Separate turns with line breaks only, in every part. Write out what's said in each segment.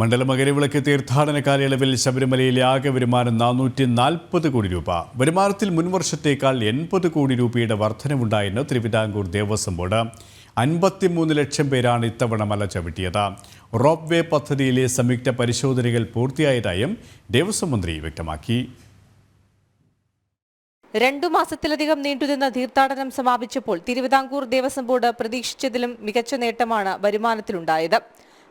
മണ്ഡലമകരവിളക്ക് തീർത്ഥാടന കാലയളവിൽ ശബരിമലയിലെ ആകെ വരുമാനം നാനൂറ്റി നാൽപ്പത് കോടി രൂപ. വരുമാനത്തിൽ മുൻവർഷത്തേക്കാൾ എൺപത് കോടി രൂപയുടെ വർധനവുണ്ടായെന്ന് തിരുവിതാംകൂർ ദേവസ്വം ബോർഡ്. അൻപത്തിമൂന്ന് ലക്ഷം പേരാണ് ഇത്തവണ മല ചവിട്ടിയത്. റോപ്പ് വേ പദ്ധതിയിലെ സംയുക്ത പരിശോധനകൾ പൂർത്തിയായതായും ദേവസ്വം മന്ത്രി വ്യക്തമാക്കി.
രണ്ടു മാസത്തിലധികം നീണ്ടുനിന്ന തീർത്ഥാടനം സമാപിച്ചപ്പോൾ തിരുവിതാംകൂർ ദേവസ്വം ബോർഡ് പ്രതീക്ഷിച്ചതിലും മികച്ച നേട്ടമാണ് വരുമാനത്തിലുണ്ടായത്.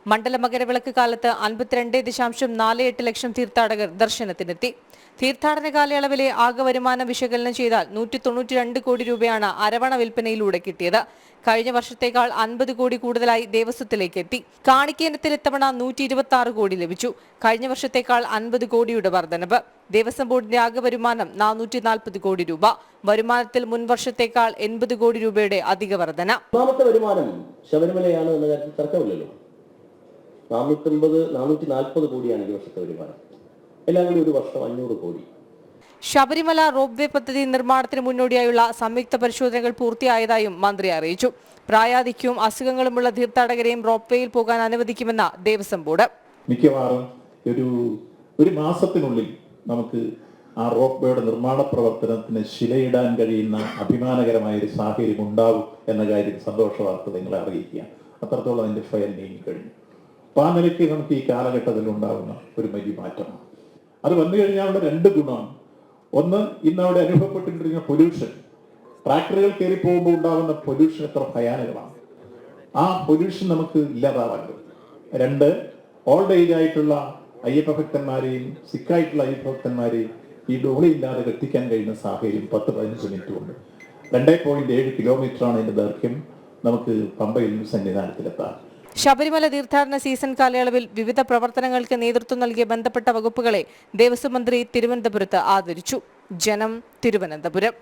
മണ്ഡല മകരവിളക്ക് കാലത്ത് അൻപത്തിരണ്ട് ദശാംശം നാല് എട്ട് ലക്ഷം തീർത്ഥാടകർ ദർശനത്തിനെത്തി. തീർത്ഥാടന കാലയളവിലെ ആകെ വരുമാനം വിശകലനം ചെയ്താൽ നൂറ്റി തൊണ്ണൂറ്റി രണ്ട് കോടി രൂപയാണ് അരവണ വിൽപ്പനയിലൂടെ കിട്ടിയത്. കഴിഞ്ഞ വർഷത്തേക്കാൾ അൻപത് കോടി കൂടുതലായി ദേവസ്വത്തിലേക്ക് എത്തി കാണിക്കേനത്തിൽ ഇത്തവണ നൂറ്റി ഇരുപത്തി ആറ് കോടി ലഭിച്ചു. കഴിഞ്ഞ വർഷത്തേക്കാൾ അൻപത് കോടിയുടെ വർധനവ്. ദേവസ്വം ബോർഡിന്റെ ആകെ വരുമാനം നാനൂറ്റി നാൽപ്പത് കോടി രൂപ. വരുമാനത്തിൽ മുൻ വർഷത്തേക്കാൾ എൺപത് കോടി രൂപയുടെ അധിക വർധന.
വരുമാനം ശബരിമലയാണ് എന്ന കാര്യത്തിൽ തർക്കമില്ലല്ലോ. നാനൂറ്റമ്പത് നാനൂറ്റി നാൽപ്പത് കോടിയാണ് ഈ വർഷത്തെ വരുമാനം. എല്ലാം കൂടി ഒരു വർഷം അഞ്ഞൂറ് കോടി.
ശബരിമല റോപ്പ് വേ പദ്ധതി നിർമ്മാണത്തിന് മുന്നോടിയായുള്ള സംയുക്ത പരിശോധനകൾ പൂർത്തിയായതായും മന്ത്രി അറിയിച്ചു. പ്രായാധിക്യവും അസുഖങ്ങളുമുള്ള തീർത്ഥാടകരെയും റോപ്പ് വേയിൽ പോകാൻ അനുവദിക്കുമെന്ന ദേവസ്വം ബോർഡ്.
മിക്കവാറും ഒരു ഒരു മാസത്തിനുള്ളിൽ നമുക്ക് ആ റോപ്പ് വേയുടെ നിർമ്മാണ പ്രവർത്തനത്തിന് ശിലയിടാൻ കഴിയുന്ന അഭിമാനകരമായ ഒരു സാഹചര്യം ഉണ്ടാവും എന്ന കാര്യം സന്തോഷ വാർത്ത നിങ്ങളെ അറിയിക്കുക അത്രത്തോളം അതിന്റെ ഫയൽ നീങ്ങിക്കഴിഞ്ഞു അപ്പൊ കണക്ക് ഈ കാലഘട്ടത്തിൽ ഉണ്ടാകുന്ന ഒരു വലിയ മാറ്റമാണ് അത് വന്നു കഴിഞ്ഞാൽ അവിടെ രണ്ട് ഗുണമാണ്. ഒന്ന് ഇന്ന് അവിടെ അനുഭവപ്പെട്ടിരിക്കുന്ന പൊല്യൂഷൻ. ട്രാക്ടറുകൾ കയറി പോകുമ്പോൾ ഉണ്ടാകുന്ന പൊല്യൂഷൻ എത്ര ഭയാനകമാണ്. ആ പൊല്യൂഷൻ നമുക്ക് ഇല്ലാതാവാൻ രണ്ട് ഓൾഡ് ഏജ് ആയിട്ടുള്ള അയ്യപ്പ ഭക്തന്മാരെയും സിക്കായിട്ടുള്ള അയ്യപ്പ ഭക്തന്മാരെയും ഈ ഡോളി ഇല്ലാതെ എത്തിക്കാൻ കഴിയുന്ന സാഹചര്യം പത്ത് പതിനഞ്ച് മിനിറ്റ് ഉണ്ട് രണ്ടേ പോയിന്റ് ഏഴ് കിലോമീറ്റർ ആണ് അതിന്റെ ദൈർഘ്യം. നമുക്ക് പമ്പയിൽ നിന്ന് സന്നിധാനത്തിലെത്താൻ
ശബരിമല തീർത്ഥാടന സീസൺ കാലയളവിൽ വിവിധ പ്രവർത്തനങ്ങൾക്ക് നേതൃത്വം നൽകിയ ബന്ധപ്പെട്ട വകുപ്പുകളെ ദേവസ്വം മന്ത്രി തിരുവനന്തപുരത്ത് ആദരിച്ചു. ജനം തിരുവനന്തപുരം.